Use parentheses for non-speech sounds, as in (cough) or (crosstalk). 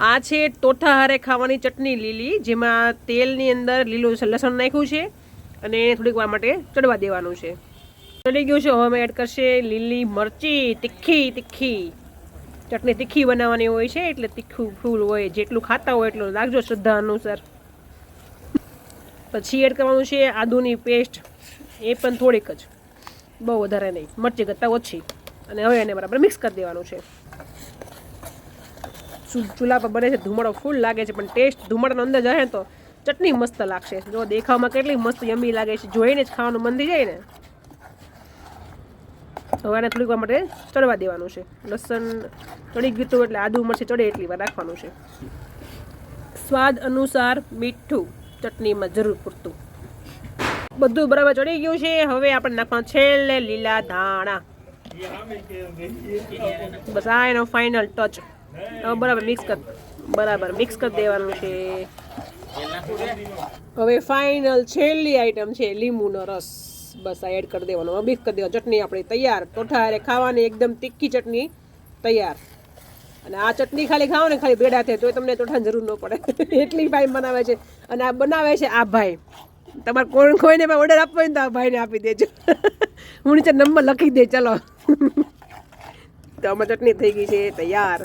આ છે ટોઠા હારે ખાવાની ચટણી લીલી, જેમાં તેલની અંદર લીલું લસણ નાખ્યું છે અને એને થોડીક વાર માટે ચડવા દેવાનું છે. ચડી ગયું છે, હવે એડ કરશે લીલી મરચી, તીખી તીખી. ચટણી તીખી બનાવવાની હોય છે, એટલે તીખું ફૂલ હોય, જેટલું ખાતા હોય એટલું લાગજો શ્રદ્ધા અનુસાર. પછી એડ કરવાનું છે આદુની પેસ્ટ, એ પણ થોડીક જ. બહુ વધારે નહીં, મરચી કરતાં ઓછી. અને હવે એને બરાબર મિક્સ કરી દેવાનું છે. ચૂલા પર બને છે, ધુમાડો ફૂલ લાગે છે, પણ ટેસ્ટ ધુમાડાનો અંદર ને તો ચટણી મસ્ત લાગશે. જો દેખાવમાં કેટલી મસ્ત યમી લાગે છે, જોઈને જ ખાવાનું મન જાય ને. હવે આને થોડીક વાર માટે ચડવા દેવાનું છે. લસણ ચડી ગયું હતું એટલે આદુ મરચી ચડે એટલી વાર રાખવાનું છે. સ્વાદ અનુસાર મીઠું ચટણીમાં જરૂર પૂરતું. બધું બરાબર ચડી ગયું છે. હવે આપણે નાખવાનું છેલ્લે લીલા ધાણા. બસ આ એનો ફાઇનલ ટચ બરાબર મિક્સ કર બરાબર મિક્સ કરી દેવાનું છે. હવે ફાઇનલ છેલ્લી આઈટમ છે, લીંબુનો રસ. બસ આ એડ કરી દેવાનો. હવે મિક્સ કરી દેવાનું. ચટણી આપણી તૈયાર. ટોઠા હારે ખાવાની એકદમ તીખી ચટણી તૈયાર. અને આ ચટણી ખાલી ખાઓ ને ખાલી ભેડા થાય. તોય તમને ચોઠાની જરૂર ન પડે. (laughs) એટલી ભાઈ બનાવે છે. અને આ બનાવે છે આ ભાઈ. તમારે કોણ કોઈને ઓર્ડર આપવો હોય તો આ ભાઈને આપી દેજો. (laughs) હું નીચે નંબર લખી દે, ચલો. (laughs) તો આમાં ચટણી થઈ ગઈ છે, તૈયાર.